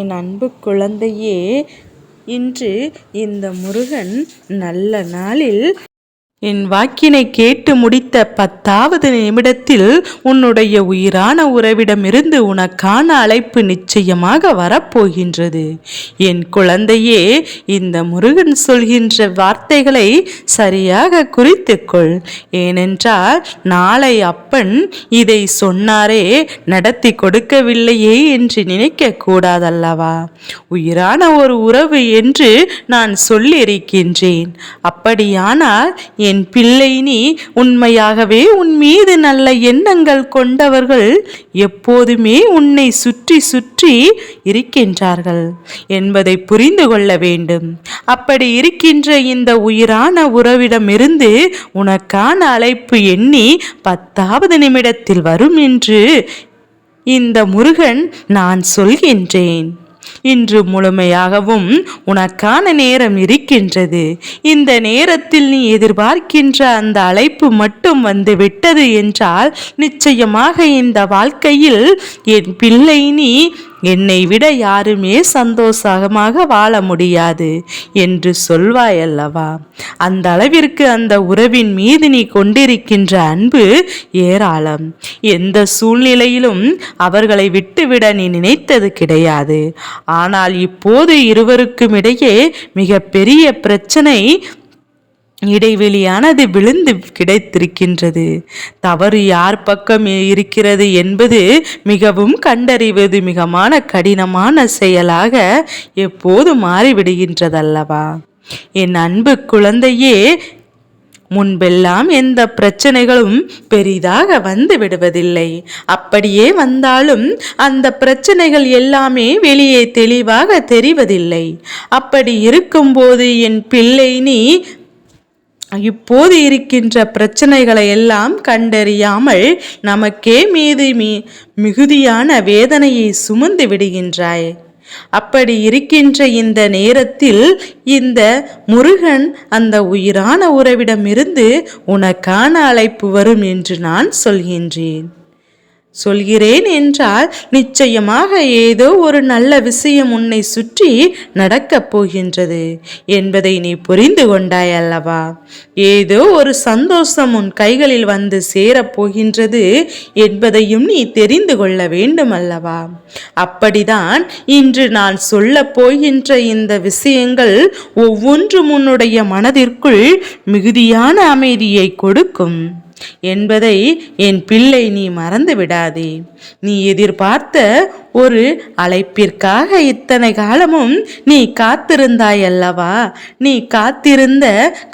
என் அன்பு குழந்தையே இன்று இந்த முருகன் நல்ல நாளில் என் வாக்கினை கேட்டு முடித்த பத்தாவது நிமிடத்தில் உன்னுடைய உயிரான உறவிடமிருந்து உனக்கான அழைப்பு நிச்சயமாக வரப்போகின்றது. என் குழந்தையே இந்த முருகன் சொல்கின்ற வார்த்தைகளை சரியாக குறித்துக்கொள். ஏனென்றால் நாளை அப்பன் இதை சொன்னாரே நடத்தி கொடுக்கவில்லையே என்று நினைக்க கூடாதல்லவா? உயிரான ஒரு உறவு என்று நான் சொல்லியிருக்கின்றேன். அப்படியானால் என் பிள்ளை நீ உண்மையாகவே உன் மீது நல்ல எண்ணங்கள் கொண்டவர்கள் எப்போதுமே உன்னை சுற்றி சுற்றி இருக்கின்றார்கள் என்பதை புரிந்து கொள்ள வேண்டும். அப்படி இருக்கின்ற இந்த உயிரான உறவிடமிருந்து உனக்கான அழைப்பு எண்ணி பத்தாவது நிமிடத்தில் வரும் என்று இந்த முருகன் நான் சொல்கின்றேன். இன்று முழுமையாகவும் உனக்கான நேரம் இருக்கின்றது. இந்த நேரத்தில் நீ எதிர்பார்க்கின்ற அந்த அழைப்பு மட்டும் வந்து விட்டது என்றால் நிச்சயமாக இந்த வாழ்க்கையில் என் பிள்ளை நீ என்னை விட யாருமே சந்தோஷமாக வாழ முடியாது என்று சொல்வாய் அல்லவா அந்த அளவிற்கு அந்த உறவின் மீது நீ கொண்டிருக்கின்ற அன்பு ஏராளம். எந்த சூழ்நிலையிலும் அவர்களை விட்டுவிட நீ நினைத்தது கிடையாது. ஆனால் இப்போது இருவருக்கும் இடையே மிக பெரிய பிரச்சனை இடைவெளியானது விழுந்து கிடைத்திருக்கின்றது. தவறு யார் பக்கம் இருக்கிறது என்பது மிகவும் கண்டறிவது மிகமான கடினமான செயலாக எப்போது மாறிவிடுகின்றதல்லவா? என் அன்பு குழந்தையே முன்பெல்லாம் எந்த பிரச்சனைகளும் பெரிதாக வந்து விடுவதில்லை. அப்படியே வந்தாலும் அந்த பிரச்சனைகள் எல்லாமே வெளியே தெளிவாக தெரிவதில்லை. அப்படி இருக்கும்போது என் பிள்ளை நீ இப்போது இருக்கின்ற பிரச்சனைகளை எல்லாம் கண்டறியாமல் நமக்கே மீது மீ மிகுதியான வேதனையை சுமந்து விடுகின்றாய். அப்படி இருக்கின்ற இந்த நேரத்தில் இந்த முருகன் அந்த உயிரான உறவிடமிருந்து உனக்கான அழைப்பு வரும் என்று நான் சொல்கின்றேன். சொல்கிறேன் என்றால் நிச்சயமாக ஏதோ ஒரு நல்ல விஷயம் உன்னை சுற்றி நடக்கப் போகின்றது என்பதை நீ புரிந்து கொண்டாய் அல்லவா? ஏதோ ஒரு சந்தோஷம் உன் கைகளில் வந்து சேரப் போகின்றது என்பதையும் நீ தெரிந்து கொள்ள வேண்டும் அல்லவா? அப்படிதான் இன்று நான் சொல்ல போகின்ற இந்த விஷயங்கள் ஒவ்வொன்றும் உன்னுடைய மனதிற்குள் மிகுதியான அமைதியை கொடுக்கும். என்பதை என் பிள்ளை நீ மறந்து விடாதே. நீ எதிர்பார்த்த ஒரு அழைப்பிற்காக இத்தனை காலமும் நீ காத்திருந்தாய் அல்லவா நீ காத்திருந்த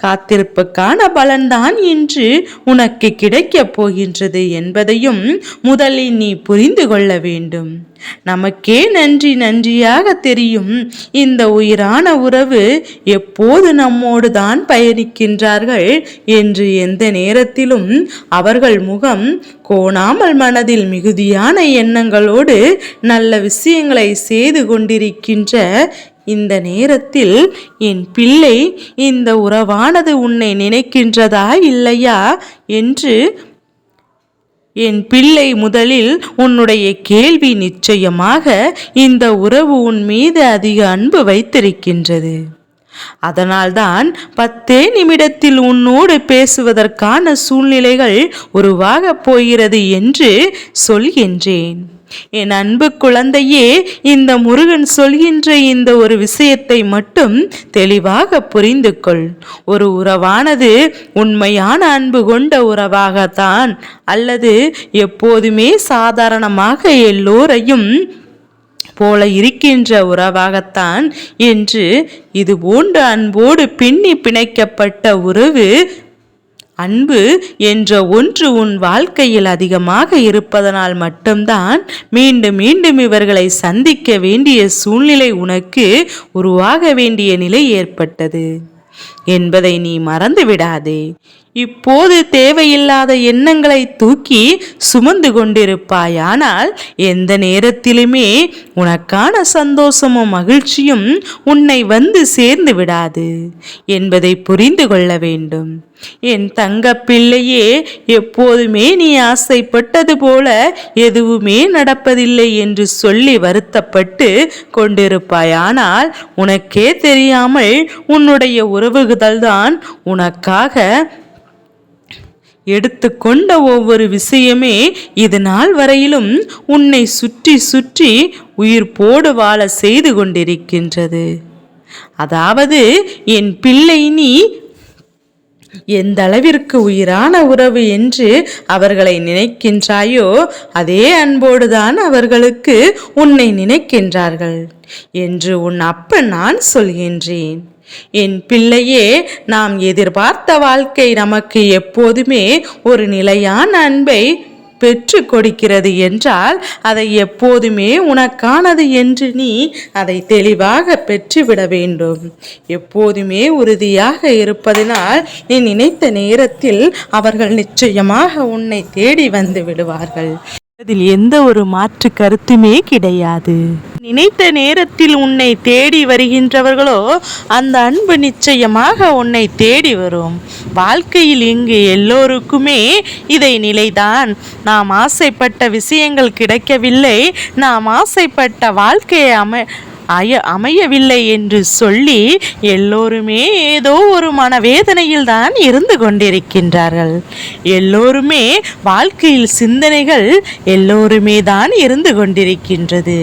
காத்திருப்புக்கான பலன்தான் இன்று உனக்கு கிடைக்கப் போகின்றது என்பதையும் முதலில் நீ புரிந்து கொள்ள வேண்டும். நமக்கே நன்றி நன்றியாக தெரியும். இந்த உயிரான உறவு எப்போது நம்மோடு தான் பயணிக்கின்றார்கள் என்று எந்த நேரத்திலும் அவர்கள் முகம் கோணாமல் மனதில் மிகுதியான எண்ணங்களோடு நல்ல விஷயங்களை செய்து கொண்டிருக்கின்ற இந்த நேரத்தில் என் பிள்ளை இந்த உறவானது உன்னை நினைக்கின்றதா இல்லையா என்று என் பிள்ளை முதலில் உன்னுடைய கேள்வி நிச்சயமாக இந்த உறவு உன் மீது அதிக அன்பு வைத்திருக்கின்றது. அதனால்தான் பத்தே நிமிடத்தில் உன்னோடு பேசுவதற்கான சூழ்நிலைகள் உருவாகப் போகிறது என்று சொல்கின்றேன். என் அன்பு குழந்தையே இந்த முருகன் சொல்கின்ற இந்த ஒரு விஷயத்தை மட்டும் தெளிவாக புரிந்து கொள் ஒரு உறவானது உண்மையான அன்பு கொண்ட உறவாகத்தான் அல்லது எப்போதுமே சாதாரணமாக எல்லோரையும் போல இருக்கின்ற உறவாகத்தான் என்று இது போன்ற அன்போடு பின்னி பிணைக்கப்பட்ட உறவு அன்பு என்ற ஒன்று உன் வாழ்க்கையில் அதிகமாக இருப்பதனால் மட்டும்தான் மீண்டும் மீண்டும் இவர்களை சந்திக்க வேண்டிய சூழ்நிலை உனக்கு உருவாக வேண்டிய நிலை ஏற்பட்டது. என்பதை நீ மறந்து விடாதே இப்போது தேவையில்லாத எண்ணங்களை தூக்கி சுமந்து கொண்டிருப்பாயானால் எந்த நேரத்திலுமே உனக்கான சந்தோஷமும் மகிழ்ச்சியும் உன்னை வந்து சேர்ந்து விடாது என்பதை புரிந்து கொள்ள வேண்டும். என் தங்க பிள்ளையே எப்போதுமே நீ ஆசைப்பட்டது போல எதுவுமே நடப்பதில்லை என்று சொல்லி வருத்தப்பட்டு கொண்டிருப்பாயானால் உனக்கே தெரியாமல் உன்னுடைய உறவுகள்தான் உனக்காக எடுத்துக்கொண்ட ஒவ்வொரு விஷயமே இது நாள் வரையிலும் உன்னை சுற்றி சுற்றி உயிர் போடு வாழ செய்து கொண்டிருக்கின்றது. அதாவது என் பிள்ளை நீ எந்த அளவிற்கு உயிரான உறவு என்று அவர்களை நினைக்கின்றாயோ அதே அன்போடுதான் அவர்களுக்கு உன்னை நினைக்கின்றார்கள் என்று உன் அப்பன் நான் சொல்கின்றேன். என் பிள்ளையே நாம் எதிர்பார்த்த வாழ்க்கை நமக்கு எப்போதுமே ஒரு நிலையான அன்பை பெற்று கொடுக்கிறது என்றால் அதை எப்போதுமே உனக்கானது என்று நீ அதை தெளிவாக பெற்றுவிட வேண்டும். எப்போதுமே உறுதியாக இருப்பதனால் நீ நினைத்த நேரத்தில் அவர்கள் நிச்சயமாக உன்னை தேடி வந்து விடுவார்கள். அதில் எந்த ஒரு மாற்று கருத்துமே கிடையாது. நினைத்த நேரத்தில் உன்னை தேடி வருகின்றவர்களோ அந்த அன்பு நிச்சயமாக உன்னை தேடி வரும். வாழ்க்கையில் இங்கு எல்லோருக்குமே இதை நிலைதான். நாம் ஆசைப்பட்ட விஷயங்கள் கிடைக்கவில்லை. நாம் ஆசைப்பட்ட வாழ்க்கையை அமை அய அமையவில்லை என்று சொல்லி எல்லோருமே ஏதோ ஒரு மனவேதனையில் தான் இருந்து கொண்டிருக்கின்றார்கள். எல்லோருமே வாழ்க்கையில் சிந்தனைகள் எல்லோருமே தான் இருந்து கொண்டிருக்கின்றது.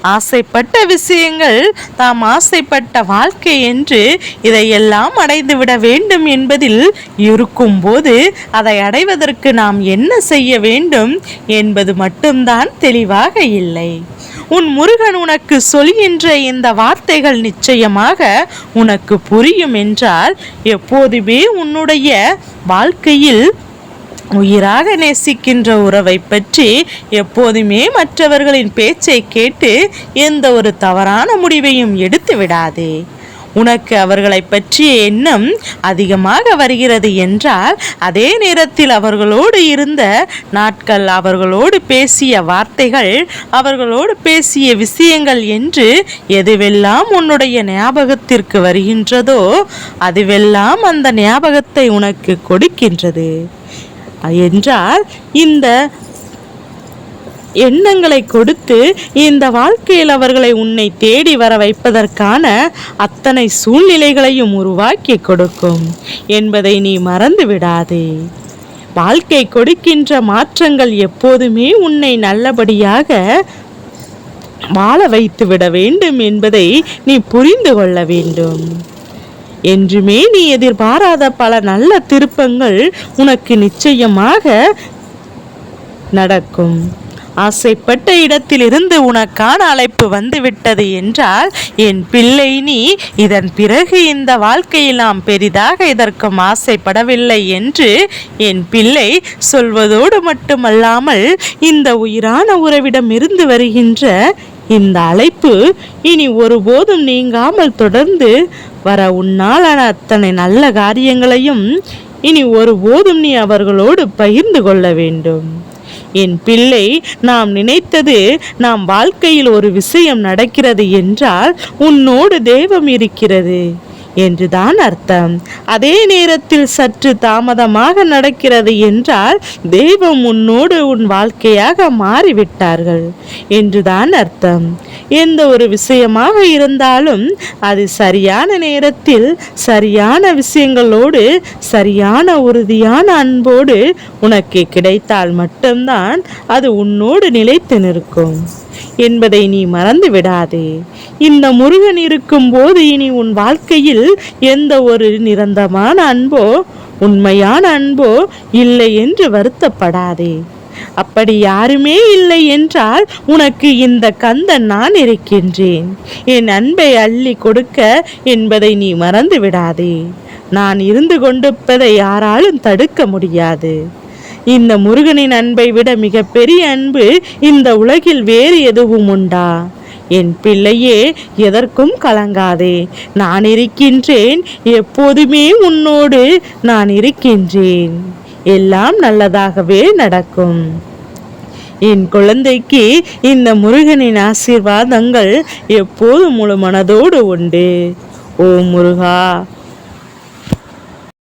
ஆசைப்பட்ட விஷயங்கள் தாம் ஆசைப்பட்ட வாழ்க்கை என்று இதையெல்லாம் அடைந்துவிட வேண்டும் என்பதில் இருக்கும்போது அதை அடைவதற்கு நாம் என்ன செய்ய வேண்டும் என்பது மட்டும்தான் தெளிவாக இல்லை. உன் முருகன் உனக்கு சொல்கின்ற இந்த வார்த்தைகள் நிச்சயமாக உனக்கு புரியும் என்றால் எப்போதுமே உன்னுடைய வாழ்க்கையில் உயிராக நேசிக்கின்ற உறவை பற்றி எப்போதுமே மற்றவர்களின் பேச்சை கேட்டு எந்த ஒரு தவறான முடிவையும் எடுத்து விடாதே. உனக்கு அவர்களை பற்றிய எண்ணம் அதிகமாக வருகிறது என்றால் அதே நேரத்தில் அவர்களோடு இருந்த நாட்கள் அவர்களோடு பேசிய வார்த்தைகள் அவர்களோடு பேசிய விஷயங்கள் என்று எதுவெல்லாம் உன்னுடைய ஞாபகத்திற்கு வருகின்றதோ அதுவெல்லாம் அந்த ஞாபகத்தை உனக்கு கொடுக்கின்றது. என்றால் இந்த எண்ணங்களை கொடுத்து இந்த வாழ்க்கையில் அவர்களை உன்னை தேடி வர வைப்பதற்கான அத்தனை சூழ்நிலைகளையும் உருவாக்கி கொடுக்கும் என்பதை நீ மறந்து விடாதே. வாழ்க்கை கொடுக்கின்ற மாற்றங்கள் எப்போதுமே உன்னை நல்லபடியாக வாழ வைத்து விட வேண்டும் என்பதை நீ புரிந்து கொள்ள வேண்டும். என்றுமே நீ எதிர்பாராத பல நல்ல திருப்பங்கள் உனக்கு நிச்சயமாக நடக்கும். ஆசைப்பட்ட இடத்திலிருந்து உனக்கான அழைப்பு வந்துவிட்டது என்றால் என் பிள்ளை நீ இதன் பிறகு இந்த வாழ்க்கையில் நாம் பெரிதாக இதற்கும் ஆசைப்படவில்லை என்று என் பிள்ளை சொல்வதோடு மட்டுமல்லாமல் இந்த உயிரான உறவிடம் இருந்து வருகின்ற இந்த அழைப்பு இனி ஒருபோதும் நீங்காமல் தொடர்ந்து வர உன்னாலான அத்தனை நல்ல காரியங்களையும் இனி ஒருபோதும் நீ அவர்களோடு பகிர்ந்து கொள்ள வேண்டும். என் பிள்ளை நாம் நினைத்தது நாம் வாழ்க்கையில் ஒரு விஷயம் நடக்கிறது என்றால் உன்னோடு தெய்வம் இருக்கிறது என்றுதான் அர்த்தம். அதே நேரத்தில் சற்று தாமதமாக நடக்கிறது என்றால் தெய்வம் உன்னோடு உன் வாழ்க்கையாக மாறிவிட்டார்கள் என்றுதான் அர்த்தம். எந்த ஒரு விஷயமாக இருந்தாலும் அது சரியான நேரத்தில் சரியான விஷயங்களோடு சரியான உறுதியான அன்போடு உனக்கு கிடைத்தால் மட்டும்தான் அது உன்னோடு நிலைத்து நிற்கும். என்பதை நீ மறந்து விடாதே. இந்த முருகன் இருக்கும்போது இனி உன் வாழ்க்கையில் எந்த ஒரு நிரந்தரமான அன்போ உண்மையான அன்போ இல்லை என்று வருத்தப்படாதே. அப்படி யாருமே இல்லை என்றால் உனக்கு இந்த கந்தன் நான் இருக்கின்றேன். என் அன்பை அள்ளி கொடுக்க என்பதை நீ மறந்து விடாதே. நான் இருந்து கொண்டிருப்பதை யாராலும் தடுக்க முடியாது. இந்த முருகனின் அன்பை விட மிகப்பெரிய அன்பு இந்த உலகில் வேறு எதுவும் உண்டா? என் பிள்ளையே எதற்கும் கலங்காதே. நான் இருக்கின்றேன் எப்போதுமே உன்னோடு நான் இருக்கின்றேன். எல்லாம் நல்லதாகவே நடக்கும். என் குழந்தைக்கு இந்த முருகனின் ஆசீர்வாதங்கள் எப்போதும் முழு மனதோடு உண்டு. ஓ முருகா